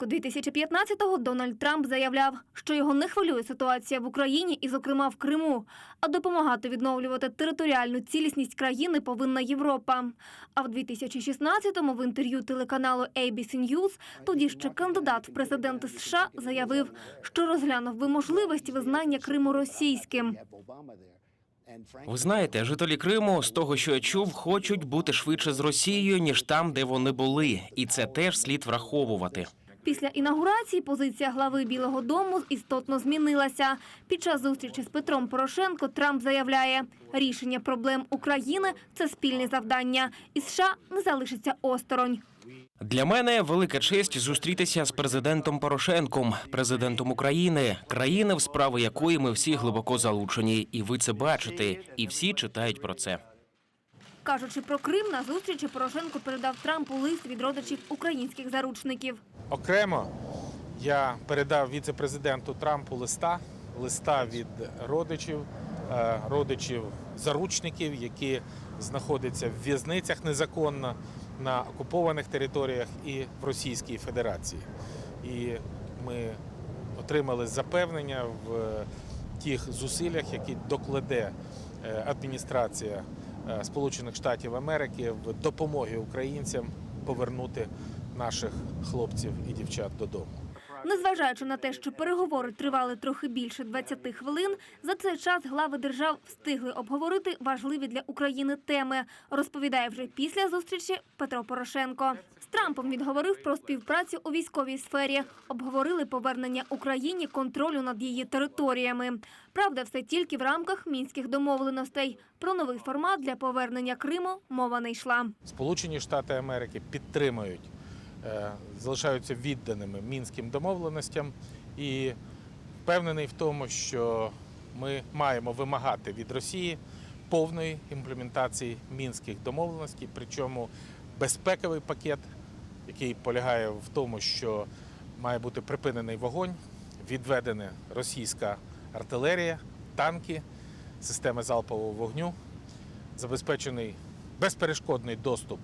Влітку 2015-го Дональд Трамп заявляв, що його не хвилює ситуація в Україні і, зокрема, в Криму, а допомагати відновлювати територіальну цілісність країни повинна Європа. А в 2016-му в інтерв'ю телеканалу ABC News тоді ще кандидат в президенти США заявив, що розглянув би можливість визнання Криму російським. Ви знаєте, жителі Криму, з того, що я чув, хочуть бути швидше з Росією, ніж там, де вони були, і це теж слід враховувати. Після інаугурації позиція глави Білого Дому істотно змінилася. Під час зустрічі з Петром Порошенко Трамп заявляє, рішення проблем України це спільне завдання, і США не залишиться осторонь. Для мене велика честь зустрітися з президентом Порошенком, президентом України, країни, в справи якої ми всі глибоко залучені, і ви це бачите, і всі читають про це. Кажучи про Крим, на зустрічі Порошенко передав Трампу лист від родичів українських заручників. Окремо я передав віце-президенту Трампу листа, листа від родичів, е, родичів заручників, які знаходяться в в'язницях незаконно на окупованих територіях і в Російській Федерації. І ми отримали запевнення в тих зусиллях, які докладе е, адміністрація е, Сполучених Штатів Америки в допомогі українцям повернути наших хлопців і дівчат додому. Незважаючи на те, що переговори тривали трохи більше 20 хвилин, за цей час глави держав встигли обговорити важливі для України теми, розповідає вже після зустрічі Петро Порошенко. З Трампом він говорив про співпрацю у військовій сфері, обговорили повернення Україні контролю над її територіями. Правда, все тільки в рамках мінських домовленостей. Про новий формат для повернення Криму мова не йшла. Сполучені Штати Америки підтримують, залишаються відданими мінським домовленостям. І впевнений в тому, що ми маємо вимагати від Росії повної імплементації мінських домовленостей, причому безпековий пакет, який полягає в тому, що має бути припинений вогонь, відведена російська артилерія, танки, системи залпового вогню, забезпечений безперешкодний доступ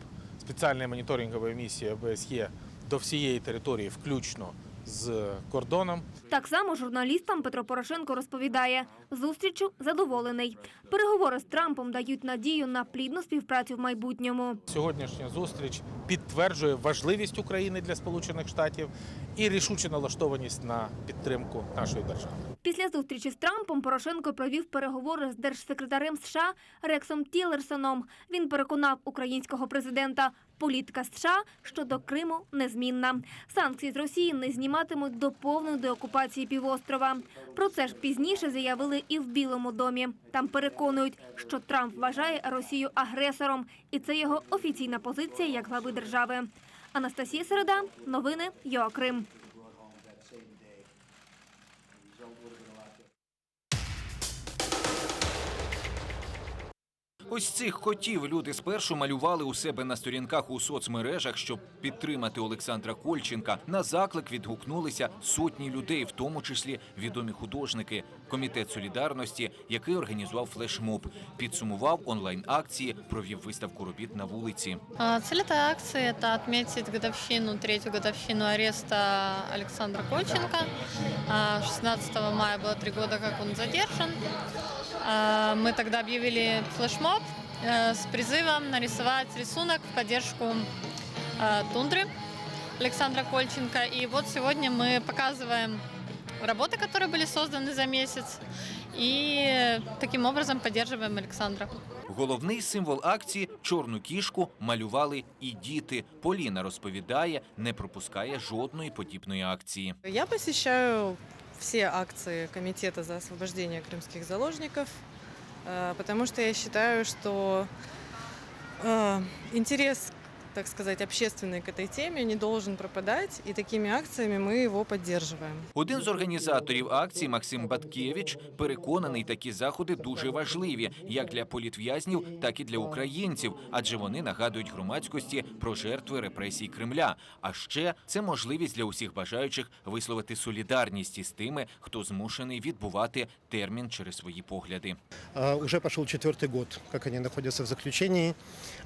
спеціальної моніторингова місія ОБСЄ до всієї території, включно з кордоном. Так само журналістам Петро Порошенко розповідає, зустрічю задоволений. Переговори з Трампом дають надію на плідну співпрацю в майбутньому. Сьогоднішня зустріч підтверджує важливість України для Сполучених Штатів і рішучу налаштованість на підтримку нашої держави. Після зустрічі з Трампом Порошенко провів переговори з держсекретарем США Рексом Тілерсоном. Він переконав українського президента, політика США щодо Криму незмінна. Санкції з Росії не зніматимуть до повної деокупації півострова. Про це ж пізніше заявили і в Білому домі. Там переконують, що Трамп вважає Росію агресором, і це його офіційна позиція як глави держави. Анастасія Середа, новини Йоакрим. Ось цих котів люди спершу малювали у себе на сторінках у соцмережах, щоб підтримати Олександра Кольченка. На заклик відгукнулися сотні людей, в тому числі відомі художники. Комітет солідарності, який організував флешмоб, підсумував онлайн акції, провів виставку робіт на вулиці. А, Цель этой акции – это отметить годовщину, третью годовщину ареста Александра Кольченко. А, 16 мая было три года, как он задержан. А, Мы тогда объявили флешмоб э, с призывом нарисовать рисунок в поддержку э, тундры Александра Кольченко. И вот сегодня мы показываем работы, которые были созданы за месяц, и таким образом поддерживаем Александра. Головний символ акції чорну кішку малювали і діти. Поліна розповідає, не пропускає жодної подібної акції. Я посещаю все акции Комитета за освобождение крымских заложников, э, потому что я считаю, что э, интерес, так сказать, общественный к этой теме не должен пропадать, и такими акциями мы его поддерживаем. Один з організаторів акції Максим Баткевич переконаний, такі заходи дуже важливі як для політв'язнів, так і для українців, адже вони нагадують громадськості про жертви репресій Кремля. А ще це можливість для усіх бажаючих висловити солідарність із тими, хто змушений відбувати термін через свої погляди. А, Уже пошел четвертый год, как они находятся в заключении.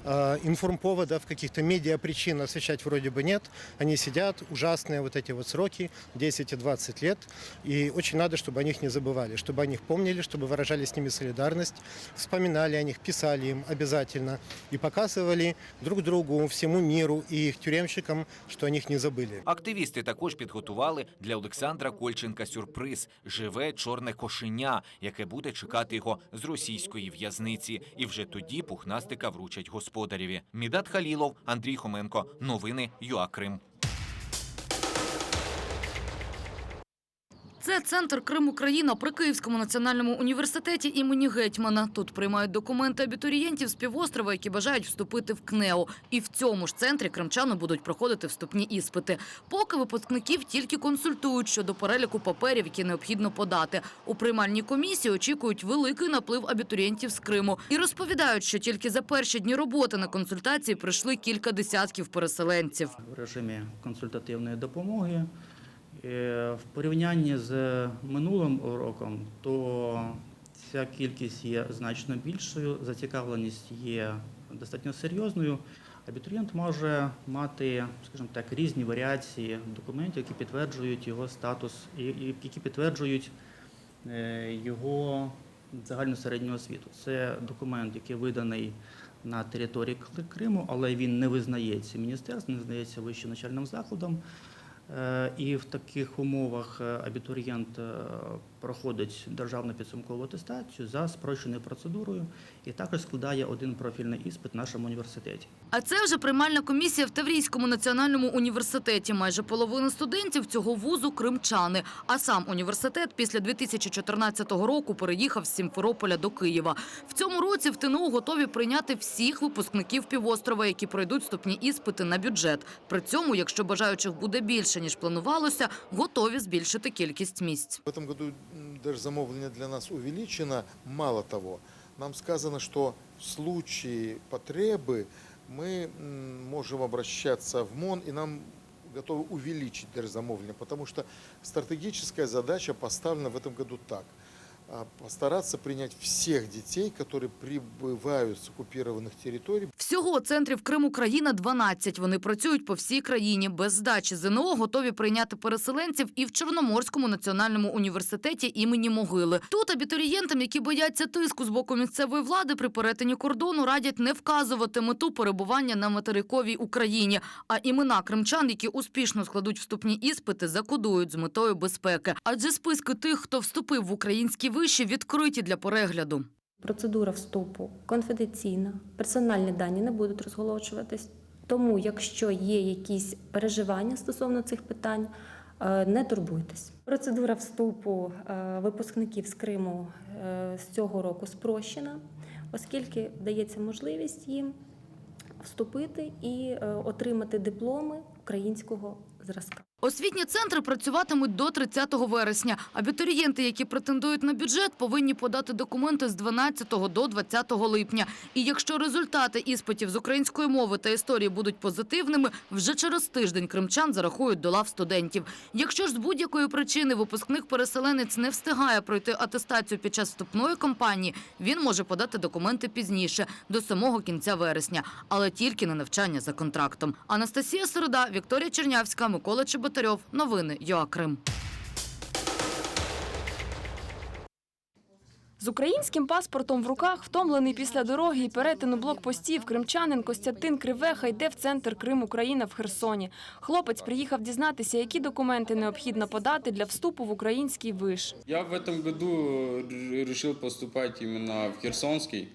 А, Информповода в каких-то что медиа причин освещать вроде бы нет. Они сидят, ужасные вот эти вот сроки, 10 и 20 лет. И очень надо, чтобы о них не забывали, чтобы о них помнили, чтобы выражали с ними солидарность, вспоминали о них, писали им обязательно и показывали друг другу, всему миру и их тюремщикам, что о них не забыли. Активісти також підготували для Олександра Кольченка сюрприз живе чорне кошеня, яке буде чекати його з російської в'язниці. І вже тоді пухнастика вручать господареві. Мідат Халілов, Андрій Хоменко. Новини ЮА Крим. Це центр Крим Україна при Київському національному університеті імені Гетьмана. Тут приймають документи абітурієнтів з півострова, які бажають вступити в КНЕО. І в цьому ж центрі кримчани будуть проходити вступні іспити. Поки випускників тільки консультують щодо переліку паперів, які необхідно подати. У приймальній комісії очікують великий наплив абітурієнтів з Криму і розповідають, що тільки за перші дні роботи на консультації прийшли кілька десятків переселенців. в режимі консультативної допомоги. Е, В порівнянні з минулим роком, то ця кількість є значно більшою, зацікавленість є достатньо серйозною. Абітурієнт може мати, скажімо так, різні варіації документів, які підтверджують його статус, які підтверджують е, його загальну середню освіту. Це документ, який виданий на території Криму, але він не визнається міністерством, не визнається вищим навчальним закладом. Е, І в таких умовах е, абітурієнт е, проходить державну підсумкову атестацію за спрощеною процедурою і також складає один профільний іспит в нашому університеті. А це вже приймальна комісія в Таврійському національному університеті. Майже половина студентів цього вузу кримчани. А сам університет після 2014 року переїхав з Сімферополя до Києва. В цьому році в ТНУ готові прийняти всіх випускників півострова, які пройдуть вступні іспити на бюджет. При цьому, якщо бажаючих буде більше ніж планувалося, готові збільшити кількість місць. В этом году м, даже замовление для нас увеличено. Мало того, нам сказано, что в случае потребы мы м, можем обращаться в МОН, и нам готовы увеличить даже замовление, потому что стратегическая задача поставлена в этом году так. а, Постараться принять всех детей, которые прибывают с оккупированных территорий, Всього центрів Крим Україна 12. Вони працюють по всій країні. Без здачі ЗНО готові прийняти переселенців і в Чорноморському національному університеті імені Могили. Тут абітурієнтам, які бояться тиску з боку місцевої влади при перетині кордону, радять не вказувати мету перебування на материковій Україні, а імена кримчан, які успішно складуть вступні іспити, закодують з метою безпеки. Адже списки тих, хто вступив в українські виші, відкриті для перегляду. Процедура вступу конфіденційна, персональні дані не будуть розголошуватись. Тому, якщо є якісь переживання стосовно цих питань, е, не турбуйтесь. Процедура вступу е, випускників з Криму е, з цього року спрощена, оскільки дається можливість їм вступити і отримати дипломи українського зразка. Освітні центри працюватимуть до 30 вересня. Абітурієнти, які претендують на бюджет, повинні подати документи з 12 до 20 липня. І якщо результати іспитів з української мови та історії будуть позитивними, вже через тиждень кримчан зарахують до лав студентів. Якщо ж з будь-якої причини випускник-переселенець не встигає пройти атестацію під час вступної кампанії, він може подати документи пізніше, до самого кінця вересня, але тільки на навчання за контрактом. Анастасія Середа, Вікторія Чернявська, Микола Чеботарьов. Новини ЮАКрим. З українським паспортом в руках, втомлений після дороги і перетину блокпостів, кримчанин Костянтин Кривеха йде в центр Крим Україна в Херсоні. Хлопець приїхав дізнатися, які документи необхідно подати для вступу в український виш. Я в этом году р- решил поступать в Херсонский,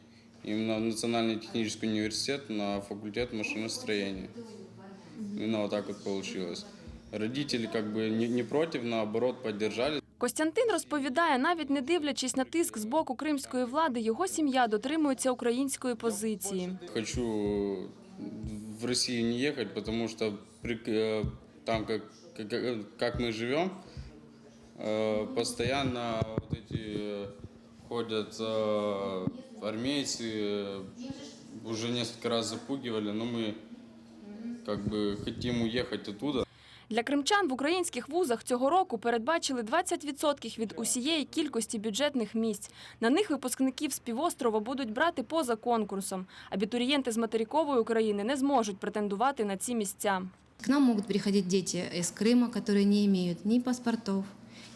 именно в Национальный технический университет на факультет машиностроения. Именно вот так вот получилось. Родители как бы не, не против, наоборот, поддержали. Костянтин розповідає, навіть не дивлячись на тиск з боку кримської влади, його сім'я дотримується української позиції. Хочу в Россию не ехать, потому что при- э, там, как, как, как мы живем, э, постоянно вот эти э, ходят э, армейцы, э, уже несколько раз запугивали, но мы как бы хотим уехать оттуда. Для кримчан в українських вузах цього року передбачили 20% від усієї кількості бюджетних місць. На них випускників з півострова будуть брати поза конкурсом. Абітурієнти з материкової України не зможуть претендувати на ці місця. К нам могут приходить дети из Крыма, которые не имеют ни паспортов,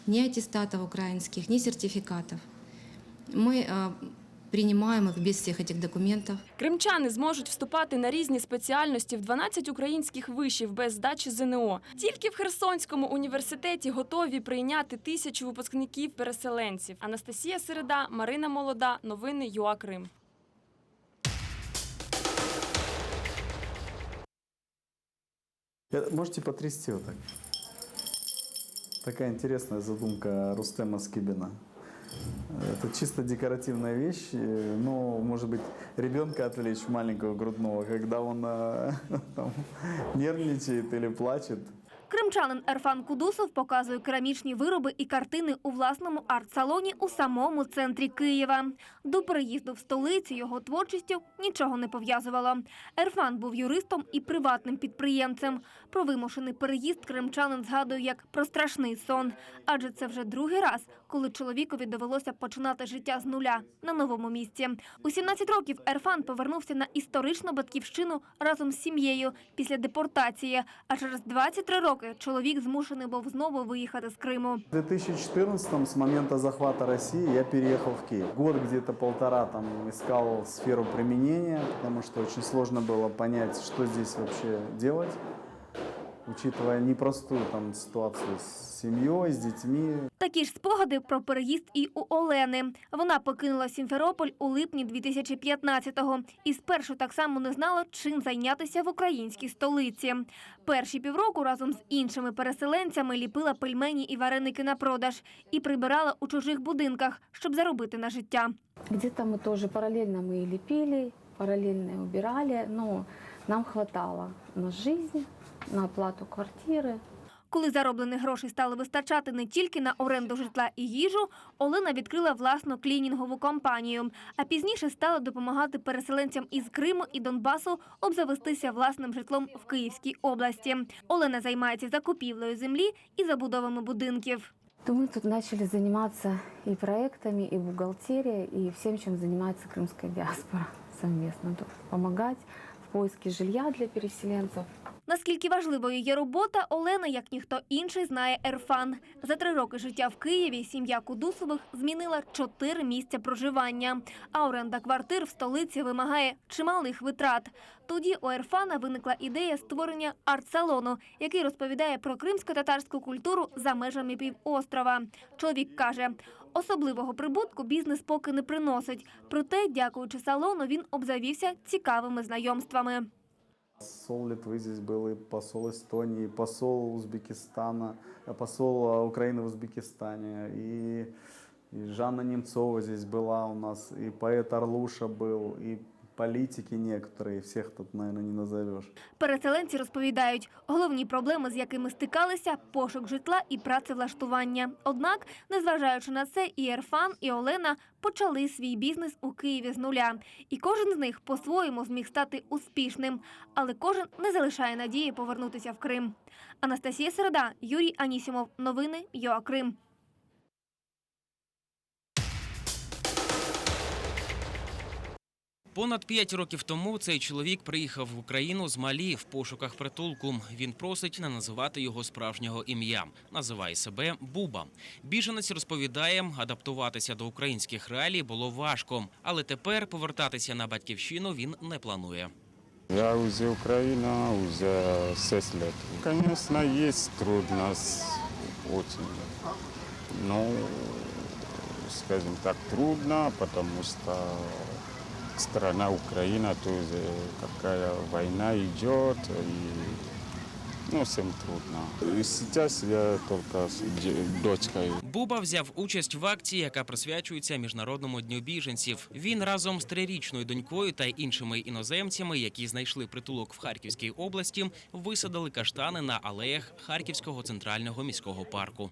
ни аттестатов украинских, ни сертификатов. Мы э, принимаем их без всех этих документов. Кримчани зможуть вступати на різні спеціальності в 12 українських вишів без здачі ЗНО. Тільки в Херсонському університеті готові прийняти тисячу випускників-переселенців. Анастасія Середа, Марина Молода. Новини ЮА Крим. Э, Можете потрясти вот так. Такая интересная задумка Рустема Скибина. Это чисто декоративная вещь, э, но, может быть, ребенка отвлечь маленького грудного, когда он э, там, нервничает или плачет. Кримчанин Ерфан Кудусов показує керамічні вироби і картини у власному арт-салоні у самому центрі Києва. До переїзду в столицю його творчістю нічого не пов'язувало. Ерфан був юристом і приватним підприємцем. Про вимушений переїзд кримчанин згадує як про страшний сон. Адже це вже другий раз, коли чоловікові довелося починати життя з нуля на новому місці. У 17 років Ерфан повернувся на історичну батьківщину разом з сім'єю після депортації. А через 23 роки чоловік змушений був знову виїхати з Криму. В 2014 с момента захвату Росії я переїхав в Київ. Год где-то полтора там искал сферу применения, потому что очень сложно было понять, что здесь вообще делать, учитывая непростую там ситуацию с семьей, с детьми. Такі ж спогади про переїзд і у Олени. Вона покинула Сімферополь у липні 2015-го і спершу так само не знала, чим зайнятися в українській столиці. Перші півроку разом з іншими переселенцями ліпила пельмені і вареники на продаж і прибирала у чужих будинках, щоб заробити на життя. Где-то мы тоже параллельно мы и лепили, параллельно и убирали, но нам хватало на жизнь, на оплату квартиры. Коли зароблені гроші стали вистачати не тільки на оренду житла і їжу, Олена відкрила власну клінінгову компанію, а пізніше стала допомагати переселенцям із Криму і Донбасу обзавестися власним житлом в Київській області. Олена займається закупівлею землі і забудовами будинків. То мы тут начали заниматься и проектами, и бухгалтерией, и всем, чем занимается крымская диаспора совместно. То помогать в поиске жилья для переселенцев. Наскільки важливою є робота, Олена, як ніхто інший, знає Ерфан. За три роки життя в Києві сім'я Кудусових змінила чотири місця проживання, а оренда квартир в столиці вимагає чималих витрат. Тоді у Ерфана виникла ідея створення арт-салону, який розповідає про кримсько-татарську культуру за межами півострова. Чоловік каже, особливого прибутку бізнес поки не приносить. Проте, дякуючи салону, він обзавівся цікавими знайомствами. Посол Литвы здесь был, и посол Эстонии, и посол Узбекистана, э, посол э, Украины в Узбекистане, и, и Жанна Немцова здесь была у нас, и поэт Орлуша был, и политики некоторые, всех тут, наверное, не назовешь. Переселенці розповідають, головні проблеми, з якими стикалися – пошук житла і працевлаштування. Однак, незважаючи на це, і Ерфан, і Олена почали свій бізнес у Києві з нуля. І кожен з них по-своєму зміг стати успішним. Але кожен не залишає надії повернутися в Крим. Анастасія Середа, Юрій Анісімов. Новини ЮА Крим. Понад п'ять років тому цей чоловік приїхав в Україну з Малі в пошуках притулку. Він просить не називати його справжнього ім'я. Називає себе Буба. Біженець розповідає, адаптуватися до українських реалій було важко, але тепер повертатися на батьківщину він не планує. Я уже Украина уже 6 лет. Конечно, есть трудность очень. Ну, скажем так, трудно, потому что страна Украина тоже какая война идет, и ну, всем трудно. И сейчас я только с дочкой Буба взяв участь в акції, яка присвячується міжнародному дню біженців. Він разом з трирічною донькою та іншими іноземцями, які знайшли притулок в Харківській області, висадили каштани на алеях Харківського центрального міського парку.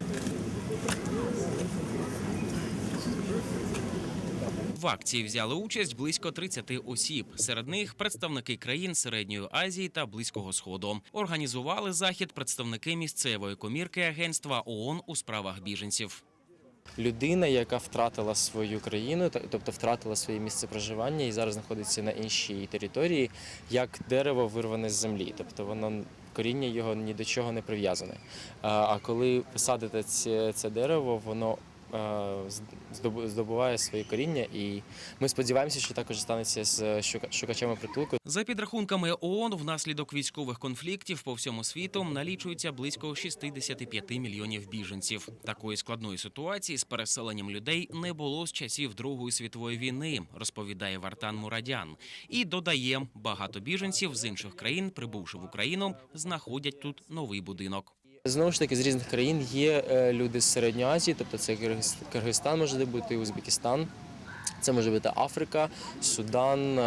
В акції взяли участь близько 30 осіб. Серед них представники країн Середньої Азії та Близького Сходу. Організували захід представники місцевої комірки агентства ООН у справах біженців. людина, яка втратила свою країну, тобто втратила своє місце проживання і зараз знаходиться на іншій території, як дерево вирване з землі. Тобто воно коріння його ні до чого не прив'язане. А, коли посадите це, дерево, воно здобуває своє коріння, і ми сподіваємося, що також станеться з шука- шукачами притулку. За підрахунками ООН, внаслідок військових конфліктів по всьому світу налічується близько 65 мільйонів біженців. Такої складної ситуації з переселенням людей не було з часів Другої світової війни, розповідає Вартан Мурадян. І додає, багато біженців з інших країн, прибувши в Україну, знаходять тут новий будинок. Знову ж таки, з різних країн є е, люди з Середньої Азії, тобто це Киргиз- Киргизстан може бути, Узбекистан, це може бути Африка, Судан,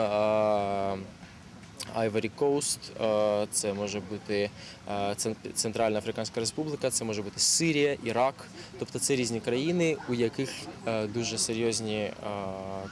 Айворі Коуст, е, це може бути е, Центральна Африканська Республіка, це може бути Сирія, Ірак. Тобто це різні країни, у яких е, дуже серйозні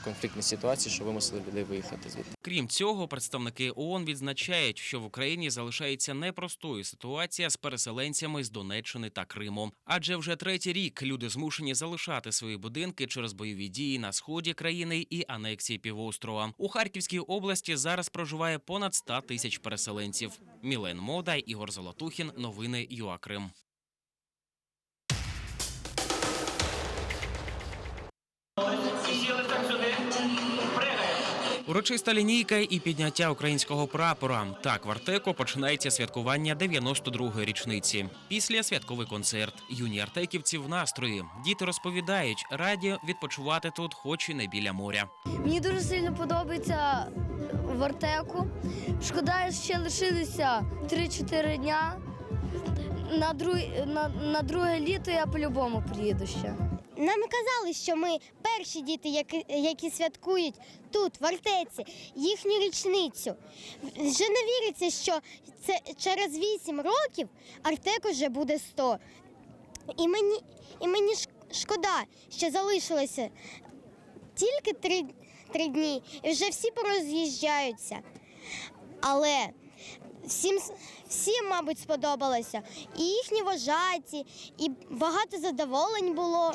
конфліктні ситуації, що вимусили людей виїхати звідти. Крім цього, представники ООН відзначають, що в Україні залишається непростою ситуація з переселенцями з Донеччини та Криму. Адже вже третій рік люди змушені залишати свої будинки через бойові дії на сході країни і анексії півострова. У Харківській області зараз проживає понад 100 тисяч переселенців. Мілен Модай, Ігор Золотухін. Новини ЮАКрим. Урочиста лінійка і підняття українського прапора. Так, в Артеко починається святкування 92-ї річниці. Після святковий концерт. Юні артеківці в настрої. Діти розповідають, раді відпочивати тут, хоч і не біля моря. Мені дуже сильно подобається в Артеку. Шкода, ще лишилися 3-4 дня. На, друг... на, на друге літо я по-любому приїду ще. Нам казали, що ми перші діти, які, святкують тут, в Артеці, їхню річницю. Вже не віриться, що це через 8 років Артек уже буде 100. І мені, і мені шкода, що залишилося тільки три, три дні, і вже всі пороз'їжджаються. Але всім, всім, мабуть, сподобалося. І їхні вожаті, і багато задоволень було.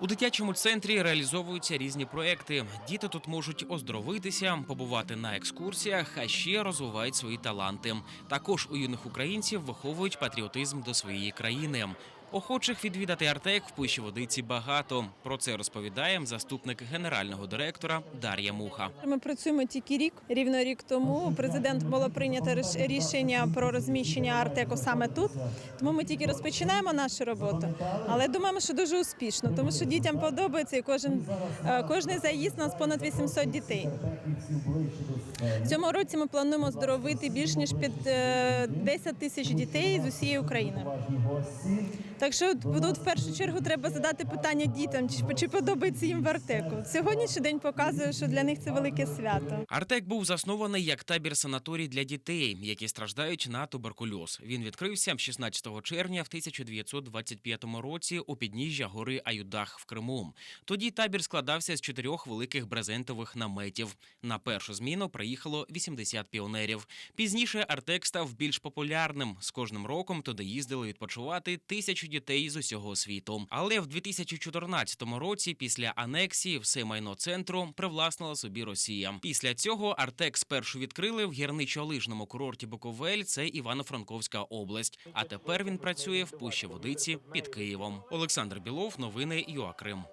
У дитячому центрі реалізовуються різні проекти. Діти тут можуть оздоровитися, побувати на екскурсіях, а ще розвивають свої таланти. Також у юних українців виховують патріотизм до своєї країни. Охочих відвідати Артек в Пущі Водиці багато. Про це розповідає заступник генерального директора Дар'я Муха. Ми працюємо тільки рік. Рівно рік тому президент було прийнято рішення про розміщення Артеку саме тут. Тому ми тільки розпочинаємо нашу роботу. Але думаємо, що дуже успішно, тому що дітям подобається і кожен е, кожний заїзд у нас понад 800 дітей. В цьому році ми плануємо оздоровити більш ніж під е, 10 тисяч дітей з усієї України. Так що тут в першу чергу треба задати питання дітям, чи, чи подобається їм в Артеку. Сьогоднішній день показує, що для них це велике свято. Артек був заснований як табір санаторій для дітей, які страждають на туберкульоз. Він відкрився 16 червня в 1925 році у підніжжя гори Аюдах в Криму. Тоді табір складався з чотирьох великих брезентових наметів. На першу зміну приїхало 80 піонерів. Пізніше Артек став більш популярним. З кожним роком туди їздили відпочивати тисячі дітей з усього світу. Але в 2014 році, після анексії, все майно центру привласнила собі Росія. Після цього Артек спершу відкрили в гірничо-лижному курорті Буковель. Це Івано-Франковська область. А тепер він працює в Пущі Водиці під Києвом. Олександр Білов, новини ЮАКрим.